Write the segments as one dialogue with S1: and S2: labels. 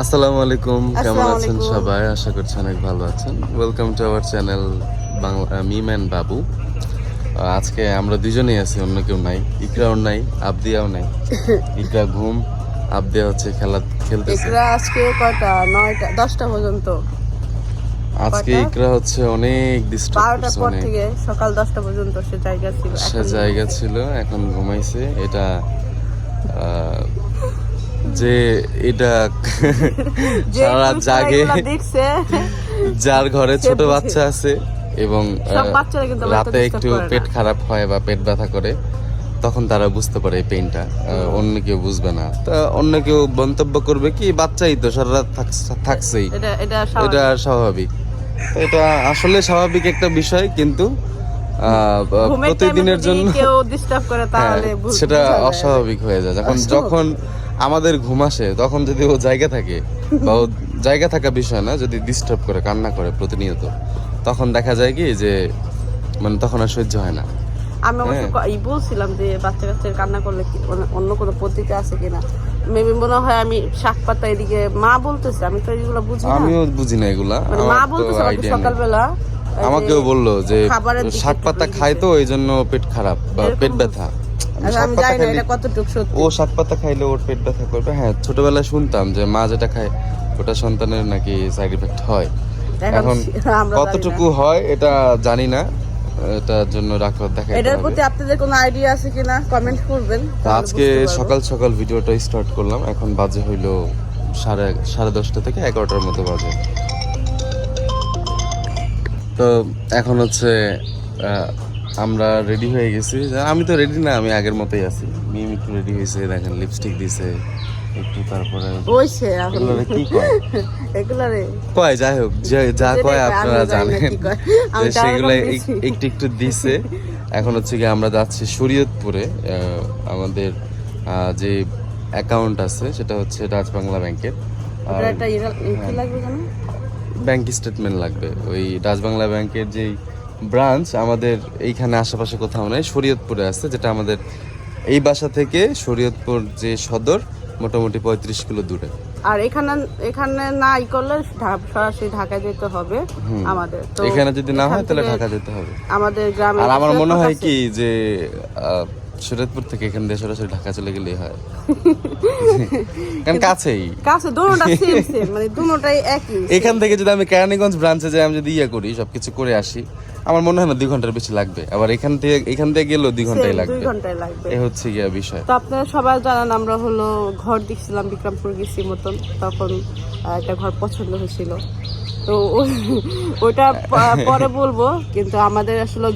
S1: আসসালামু আলাইকুম কেমন আছেন সবাই? আশা করছি অনেক ভালো আছেন। Welcome to our channel Bangla Mim and Babu আজকে আমরা দুজনেই আছি অন্য কেউ নাই। ইকরাও নাই আবদিয়াও নাই। ইকরা ঘুম আবদিয়া হচ্ছে খেলা খেলতেছে।
S2: এগুলা আজকে কয়টা? নয়টা দশটা পর্যন্ত।
S1: আজকে ইকরা হচ্ছে অনেক ডিস্টার্ব
S2: পর থেকে সকাল দশটা পর্যন্ত সে জায়গা ছিল
S1: সে জায়গা ছিল এখন ঘুমাইছে। এটা যে এটা সারা জাগে যার ঘরে ছোট বাচ্চা আছে এবং রাতে একটু পেট খারাপ হয় বা পেট ব্যথা করে তখন তারা বুঝতে পারে এই পেইনটা অন্য কেউ বুঝবে না। তা অন্য কেউ মন্তব্য করবে কি বাচ্চাই তো সারা রাত থাকছেই।
S2: এটা স্বাভাবিক।
S1: এটা আসলে স্বাভাবিক একটা বিষয় কিন্তু প্রতিদিনের জন্য হ্যাঁ, সেটা অস্বাভাবিক হয়ে যায়। যখন যখন আমাদের ঘুম আসে তখন যদি ও জায়গা থাকে বা ও জায়গা থাকা বিষয় না যদি ডিস্টার্ব করে কান্না করে প্রতিনিয়ত তখন দেখা যায় কি যে মানে তখন আর সহ্য হয় না।
S2: আমি অবশ্য
S1: হ্যাঁ।
S2: ই বলছিলাম যে বাচ্চা কাচ্চার কান্না করলে কি অন্য- কোনো পদ্ধতি আছে কিনা? মেবি মনে হয় আমি শাক পাতা এদিকে মা বলতেছে আমি তো এগুলো বুঝি না।
S1: আমিও বুঝি না এগুলা
S2: মানে মা বলতেছে আমাকে সকালবেলা
S1: আমাকেও বলল যে শাক পাতা খায় তো এই জন্য পেট খারাপ বা পেট ব্যথা। আমি
S2: জানি না
S1: খাইলে
S2: এটা কতটুকু সত্যি।
S1: ও শাক পাতা খাইলে ওর পেট ব্যথা করবে। হ্যাঁ ছোটবেলায় শুনতাম যে মা যেটা খায় ওটা সন্তানের নাকি সাইড ইফেক্ট হয়।
S2: এখন।
S1: কতটুকু হয় এটা জানি না। এটার জন্য ডাক্তার দেখাই
S2: এটার প্রতি আপনাদের কোনো আইডিয়া আছে কিনা? কমেন্ট করবেন
S1: আজকে সকাল সকাল ভিডিওটা স্টার্ট করলাম। এখন বাজে হইল সাড়ে সাড়ে দশটা থেকে এগারোটার মতো বাজে। তো এখন হচ্ছে আমরা রেডি হয়ে গেছি। আমি তো রেডি না আমি আগের মতোই আছি। মিম একটু রেডি হয়েছে দেখেন লিপস্টিক দিছে একটু তারপরে কি কয়?
S2: এগুলারে।
S1: কয় যাই হোক যা কয় আপনারা জানেন। সেগুলো। একটু একটু দিছে। এখন হচ্ছে কি আমরা যাচ্ছি শরীয়তপুরে আমাদের যে অ্যাকাউন্ট আছে সেটা হচ্ছে ডাচ বাংলা ব্যাংকের। ব্যাংক স্টেটমেন্ট লাগবে ওই ডাচ বাংলা ব্যাংকের যেই ব্রাঞ্চ আমাদের এইখানে আশেপাশে কোথাও নেই শরীয়তপুরে আছে যেটা আমাদের এই বাসা থেকে শরীয়তপুর যে সদর মোটামুটি পঁয়ত্রিশ কিলো দূরে।
S2: আর এখানে এখানে না ই করলে সরাসরি ঢাকায় যেতে হবে আমাদের।
S1: এখানে যদি না হয় তাহলে ঢাকা যেতে হবে।
S2: আমাদের গ্রামে
S1: আর আমার মনে হয় কি যে শরীয়তপুর থেকে এখান দিয়ে সরাসরি ঢাকা চলে গেলেই হয়। কারণ কাছেই।
S2: কাছে দুটোটা সেম সেম মানে দুটোটাই একই
S1: এখান থেকে যদি আমি কেরানীগঞ্জ ব্রাঞ্চে যাই আমি যদি ইয়ে করি সবকিছু করে আসি আমার মনে হয় না দুই ঘণ্টার বেশি লাগবে। আবার এখান থেকে এখান থেকে গেলেও দুই ঘন্টাই
S2: Same, দুই
S1: লাগবে।
S2: ঘন্টায় লাগবে।
S1: এ হচ্ছে গিয়া বিষয়।
S2: তো আপনারা সবাই জানেন আমরা হলো ঘর দেখছিলাম বিক্রমপুর গেছি মতন। তখন একটা ঘর পছন্দ হয়েছিল। তো ওইটা পরে বলব কিন্তু আমাদের আসলে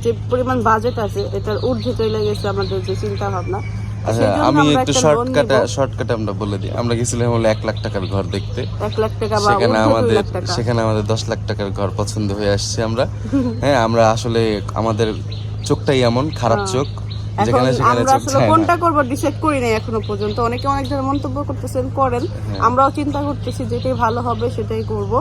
S2: যে পরিমাণ বাজেট আছে এটার ঊর্ধ্বে চলে গেছে আমাদের যে চিন্তা ভাবনা
S1: আচ্ছা, আমি একটু শর্টকাটে শর্টকাটে আমরা বলে দিই। আমরা গেছিলাম হলো এক লাখ টাকার ঘর দেখতে।
S2: এক লাখ টাকা
S1: সেখানে আমাদের সেখানে আমাদের দশ লাখ টাকার ঘর পছন্দ হয়ে আসছে আমরা। হ্যাঁ আমরা আসলে আমাদের চোখটাই এমন খারাপ চোখ। যেখানে সেখানে চোখ না।
S2: কোনটা করব ডিসাইড করি নাই এখনও পর্যন্ত। অনেকে অনেক ধরনের মন্তব্য করতেছেন করেন।
S1: হ্যাঁ।
S2: আমরাও চিন্তা করতেছি যেটাই ভালো হবে সেটাই করব।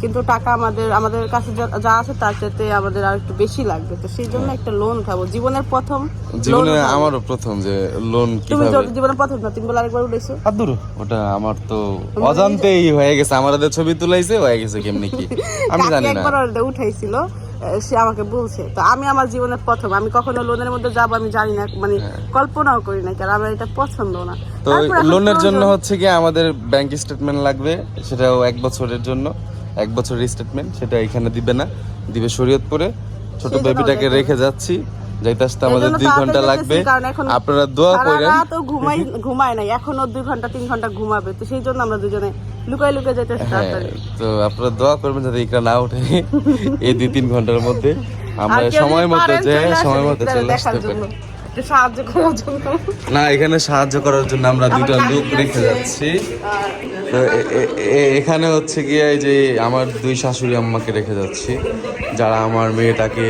S2: কিন্তু টাকা আমাদের আমাদের কাছে যা- আছে তার চাইতে আমাদের আর একটু বেশি লাগবে। তো সেই জন্য একটা লোন উঠাবো। জীবনের প্রথম
S1: জীবনে। আমারও প্রথম যে লোন
S2: তুমি জীবনের প্রথম না তুমি বলে আরেকবার উঠেছো।
S1: আদুর ওটা আমার তো অজান্তেই হয়ে গেছে। আমাদের ছবি তুলাইছে হয়ে গেছে কেমনি কি? আমি জানি না।
S2: একবার ওটা উঠাইছিল সে আমাকে বলছে। তো আমি আমার জীবনের প্রথম। আমি কখনো লোনের মধ্যে যাব আমি জানি না। মানে কল্পনাও করি না কারণ আমার এটা পছন্দ না।
S1: হ্যাঁ। তো লোনের জন্য হচ্ছে কি আমাদের ব্যাংক স্টেটমেন্ট লাগবে সেটাও এক বছরের জন্য। এক বছরের স্টেটমেন্ট সেটা এখানে দিবে না। দিবে শরীয়তপুরে। ছোট বেবিটাকে রেখে যাচ্ছি। যাইতে আসতে আমাদের দুই
S2: ঘণ্টা
S1: লাগবে। আপনারা দোয়া করেন।
S2: ও ঘুমাই ঘুমায় নাই। এখনও দুই ঘণ্টা তিন ঘণ্টা ঘুমাবে। তো সেই জন্য আমরা দুজনে লুকাই লুকাই যেতে
S1: হ্যাঁ তো আপনারা দোয়া করবেন যাতে ইকরা না ওঠে এই দুই তিন ঘণ্টার মধ্যে। আমরা সময় মতো যে সময় মতো চলে আসতে পারি।
S2: একটু সাহায্য করার জন্য।
S1: না এখানে সাহায্য করার জন্য আমরা দুটো লোক রেখে যাচ্ছি। তো এখানে হচ্ছে গিয়ে এই যে আমার দুই শাশুড়ি আম্মাকে রেখে যাচ্ছি যারা আমার মেয়েটাকে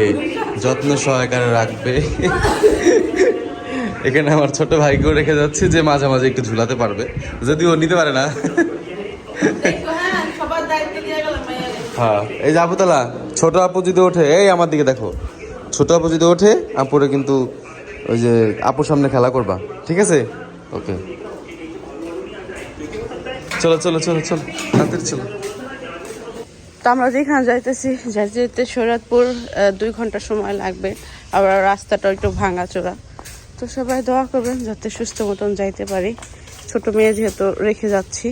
S1: যত্ন সহকারে রাখবে। এখানে আমার ছোট ভাইকেও রেখে যাচ্ছি যে মাঝে মাঝে একটু ঝুলাতে পারবে। যদি ও নিতে পারে না। হ্যাঁ এই যে আপুতলা ছোট আপু যদি ওঠে এই আমার দিকে দেখো। ছোট আপু যদি ওঠে আপুরে কিন্তু ওই যে আপুর সামনে খেলা করবা। ঠিক আছে? ওকে। চলো চলো চলো চলো। তাড়াতাড়ি চলো।
S2: তো আমরা যেখানে যাইতেছি যাইতে যেতে শরীয়তপুর আহ, দুই ঘণ্টা সময় লাগবে। আবার রাস্তাটা একটু ভাঙা চোরা তো সবাই দোয়া করবেন যাতে সুস্থ মতন যাইতে পারি। ছোট মেয়ে যেহেতু রেখে যাচ্ছি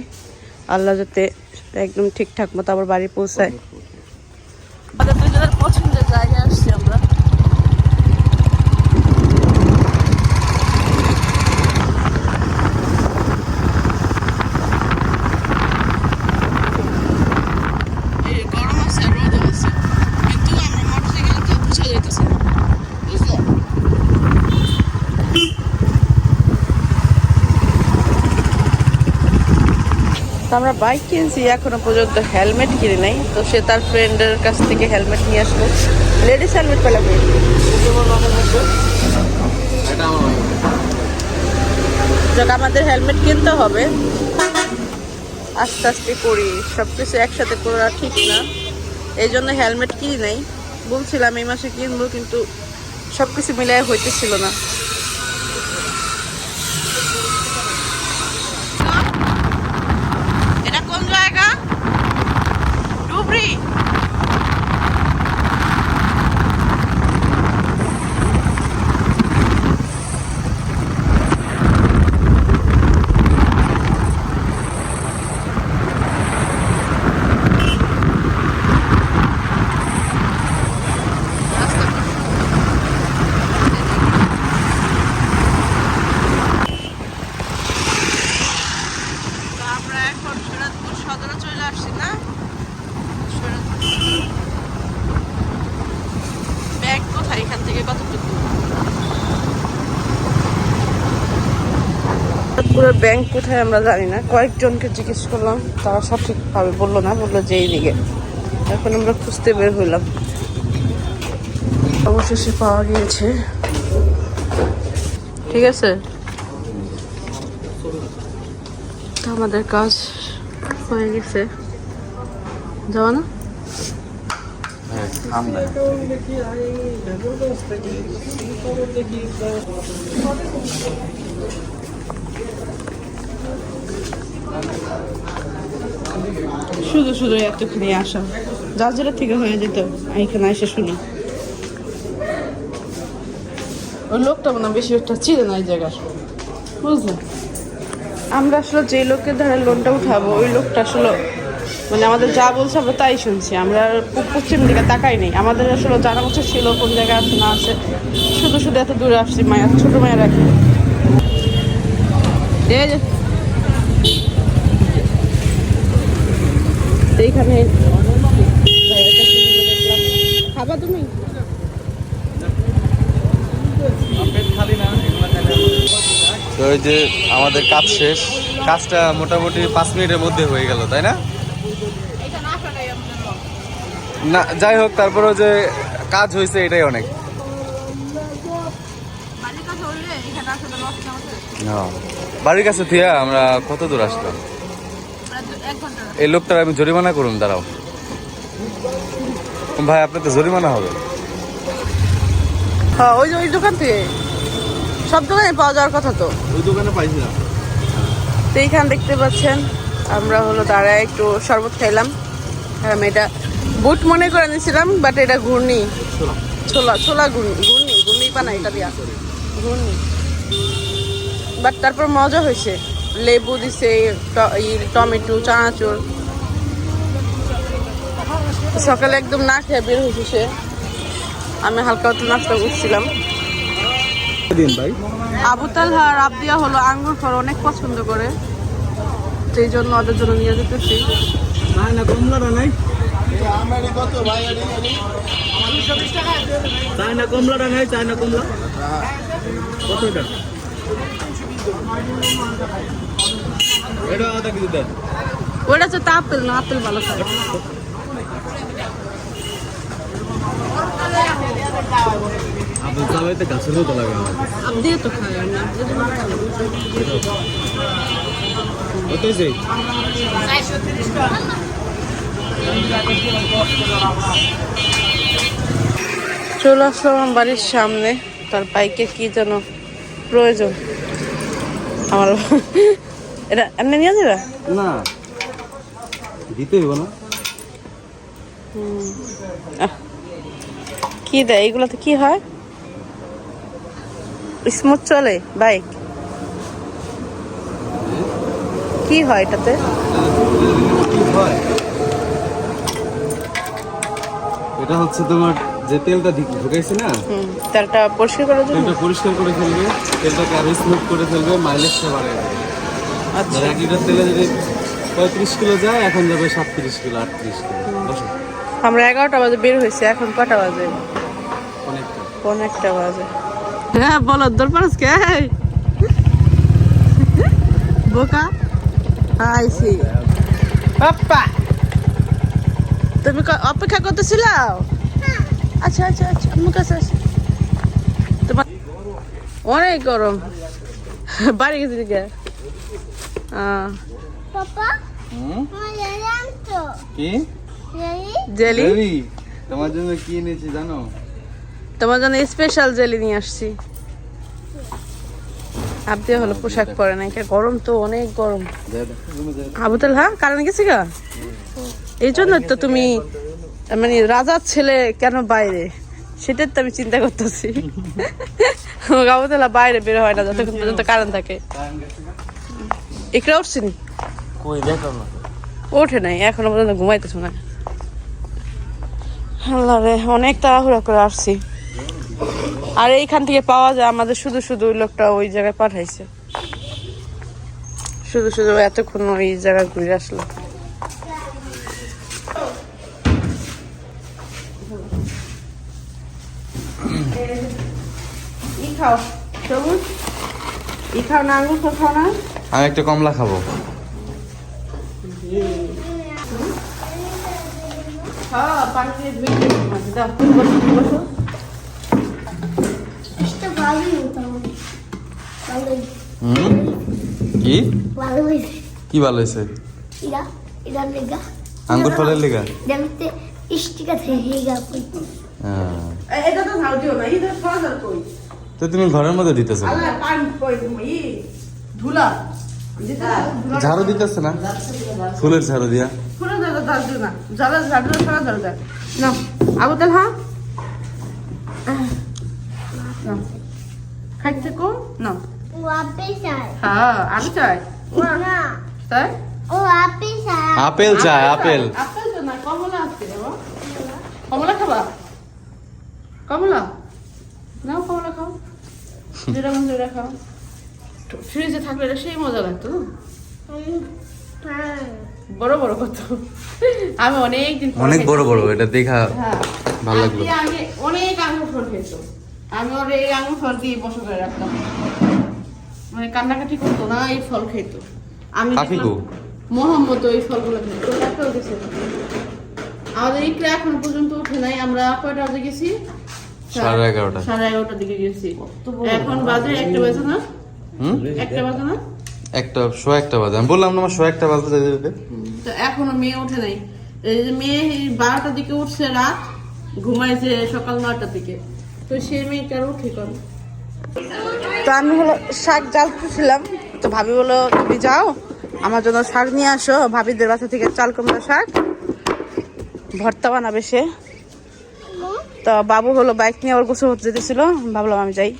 S2: আল্লাহ যাতে একদম ঠিকঠাক মতো আবার বাড়ি পৌঁছায় আমাদের দুজনের পছন্দের জায়গায় আসছি আমরা এই গরম আছে আর রোদ আছে কিন্তু আমরা মোটরসাইকেলে তো বুঝা যাইতেছে না বুঝলে তো আমরা বাইক কিনছি, এখনও পর্যন্ত হেলমেট কিনে নাই। তো সে তার ফ্রেন্ডের কাছ থেকে হেলমেট নিয়ে আসলো লেডিস হেলমেট পেলাম আমাদের হেলমেট কিনতে হবে। আস্তে আস্তে করি সব কিছু একসাথে করা ঠিক না। এই জন্য হেলমেট কিনি নাই। বলছিলাম এই মাসে কিনবো, কিন্তু সব কিছু মিলাই হইতেছিল না এটা কোন জায়গা ডুবরি তো আমরা এখন সুরাতপুর সদরে চলে আসছি না সুরাতপুর সদর। ব্যাগ কোথায় এখান থেকে কতটুকু সুরাতপুরের ব্যাংক কোথায় আমরা জানি না। কয়েকজনকে জিজ্ঞেস করলাম, তারা সঠিকভাবে বলল না, বলল যে এই দিকে এখন আমরা খুঁজতে বের হইলাম। অবশেষে পাওয়া গিয়েছে। ঠিক আছে? আমাদের কাজ হয়ে গেছে। যাওয়া না।
S1: হ্যাঁ ঠান্ডা
S2: শুধু শুধু এতখানি আসা। জাজেরা থেকে হয়ে যেত এখানে এসে শুনি। ওই লোকটা মনে বেশি একটা চিনে না এই জায়গার। বুঝলেন আমরা আসলে যে লোকের ধারে লোনটা উঠাবো, ওই লোকটা আসলে মানে আমাদের যা বলছে আমরা তাই শুনছি। আমরা পশ্চিম দিকে তাকাই নেই। আমাদের আসলে জানা উচিত ছিল কোন জায়গায় আছে, না আছে। শুধু শুধু এত দূরে আসছি মায়ের ছোট মায়ের রাখি। এই যে তো এইখানে খাবা তুমি?
S1: তো ওই যে আমাদের কাজ শেষ কাজটা মোটামুটি পাঁচ মিনিটের মধ্যে হয়ে গেল তাই না? না যাই হোক তারপরে যে কাজ হয়েছে এটাই অনেক। বাড়ির কাছে থিয়া আমরা কত দূর আসলাম? এই লোকটার আমি জরিমানা করুন দাঁড়াও। ভাই আপনার তো জরিমানা হবে।
S2: হ্যাঁ ওই যে ওই দোকান থেকে। সব দোকানে পাওয়া যাওয়ার কথা তো।
S1: ওই দোকানে পাইছি না
S2: তো এইখানে দেখতে পাচ্ছেন আমরা হলো দাঁড়ায় একটু শরবত খাইলাম। আর আমি এটা বুট মনে করে নিয়েছিলাম বাট এটা ঘূর্ণি। ছোলা ছোলা ঘূর্ণি ঘূর্ণি ঘূর্ণি পানা এটা দিয়া। ঘূর্ণি। বাট তারপর মজা হয়েছে। লেবু দিছে টমেটো চানাচুর। সকালে একদম না খেয়ে বের হয়েছে সে। আমি হালকা একটু নাস্তা করছিলাম।
S1: দিন ভাই?
S2: আবু তালহা রাবদিয়া হলো আঙ্গুর ফল অনেক পছন্দ করে। সেই জন্য ওদের জন্য নিয়ে যেতেছি।
S1: কমলাটা নাই। নাই কমলা। কতটা?
S2: ওটা তা আপেল না আপেল ভালো খায়
S1: আপনি চালাইতে গাছের মতো লাগে আমার।
S2: আবদিয়া তো খায় আমি আবদিয়া তো খাই।
S1: কত হয়েছে?
S2: চলে আসলাম বাড়ির সামনে। তার বাইকে কি যেন প্রয়োজন। আমার এটা এমনি নিয়ে যাবে?
S1: না। দিতে হইব না।
S2: কি দেয়? এগুলোতে কি হয়? স্মুথ চলে বাইক। কি হয় এটাতে?
S1: এটা হচ্ছে তোমার যে তেলটা ঢুক- ঢুকাইছি না
S2: তেলটা পরিষ্কার করার জন্য?
S1: তেলটা পরিষ্কার করে ফেলবে তেলটাকে আরও স্মুথ করে ফেলবে মাইলেজটা বাড়ায় দেবে।
S2: আচ্ছা।
S1: এক লিটার তেলে যদি পঁয়ত্রিশ কিলো যায় এখন যাবে সাতত্রিশ কিলো আটত্রিশ কিলো
S2: আমরা এগারোটা বাজে বের হয়েছি এখন কটা বাজে?
S1: অনেকটা।
S2: বাজে। হ্যাঁ বলো দর পারস কে? বোকা। আইসি পাপ্পা তুমি অপেক্ষা করতেছিল আচ্ছা আচ্ছা আচ্ছা আমার কাছে আসো। তোমার অনেক গরম। বাড়ি গেছি দিকে
S3: Papa,
S1: হুম?
S3: mau
S1: কি?
S2: জেলি?
S1: জেলি? তোমার জন্য কি এনেছি জানো?
S2: তোমার জন্য স্পেশাল জেলি নিয়ে আসছি। আপনি হলো পোশাক পরে না গরম তো অনেক গরম। আবুতাল হ্যাঁ কারণ গেছি গা? এই জন্য তো তুমি মানে রাজার ছেলে কেন বাইরে? সেটার তো আমি চিন্তা করতেছি। আবুতাল্লাহ বাইরে বের হয় না যতক্ষণ পর্যন্ত কারণ থাকে। একরা উঠছিনি
S1: কই
S2: ওঠে নাই এখনও পর্যন্ত ঘুমাইতেছ না আল্লাহ রে অনেক তাড়াহুড়া করে আসছি। আর এইখান থেকে পাওয়া যায় আমাদের শুধু শুধু ওই লোকটা ওই জায়গায় পাঠাইছে। শুধু শুধু এতক্ষণ ওই জায়গায় ঘুরে আসলো। ই খাও সবুজ। ই খাও না আঙুর খাও না।
S1: আমি একটা কমলা খাব।
S2: হ্যাঁ
S1: কি. কি ভালো হয়েছে. আঙ্গুর ফলের লেগা?
S3: itu istiqat
S1: হ্যাঁ।
S2: এ- এটা তো ঝাড় দিও না এটা সরাসরি কই?
S1: তো তুমি ঘরের মধ্যে দিতেছো না
S2: পানি কই ই ধুলা।
S1: ঝাড়ু দিতেছে না? ফুলের ঝাড়ু দিয়া।
S2: ঝাড় না। জ্বালা ঝাড় দিও সরা ঝাড়। দেয় না আবু তাল হ্যাঁ না খাইতে কো না
S3: Wapi saya.
S2: হ্যাঁ আমি চাই
S3: Nah,
S2: তাই
S3: wapi saya.
S1: আপেল চায়। আপেল
S2: আপেল তো না কমলা আছে কমলা খাবা? কমলা নাও কমলা খাও। যেটা মন যেটা খাও। ফ্রিজে থাকলে এটা সেই মজা লাগতো বড় বড় কত আমি অনেক দিন
S1: অনেক বড় বড় এটা দেখা
S2: হ্যাঁ।
S1: ভালো লাগল।
S2: আগে অনেক আঙুর ফল খেয়েছো। আমি ওর এই আঙুর ফল দিয়ে বসে করে রাখতাম। মানে কান্নাকাটি করতো না এই ফল খেতো। আমি? মোহাম্মদ ওই ফলগুলো খেতো তো একটাও দিছে না। আমাদের ইকরা এখনও পর্যন্ত উঠে নাই আমরা কয়টা বাজে গেছি?
S1: সাড়ে এগারোটা।
S2: সাড়ে এগারোটার দিকে গেছি। এখন বাজে একটা বাজে না? একটা বাজে না?
S1: একটা শো একটা বাজে। আমি বললাম না আমার শো একটা বাজতে যেতে যেতে
S2: তো এখনও মেয়ে ওঠে নাই। এই যে মেয়ে বারোটার দিকে উঠছে রাত ঘুমাইছে সকাল নয়টার দিকে। তো সে মেয়েটার উঠে কর। তো আমি হলো শাক জ্বালতেছিলাম তো ভাবি বলো তুমি যাও আমার জন্য শাক নিয়ে আসো ভাবিদের বাসা থেকে চাল কুমড়া শাক। ভর্তা বানাবে সে। তো বাবু হলো বাইক নিয়ে ওর গোসল হতে যেতেছিল। ভাবলাম আমি যাই।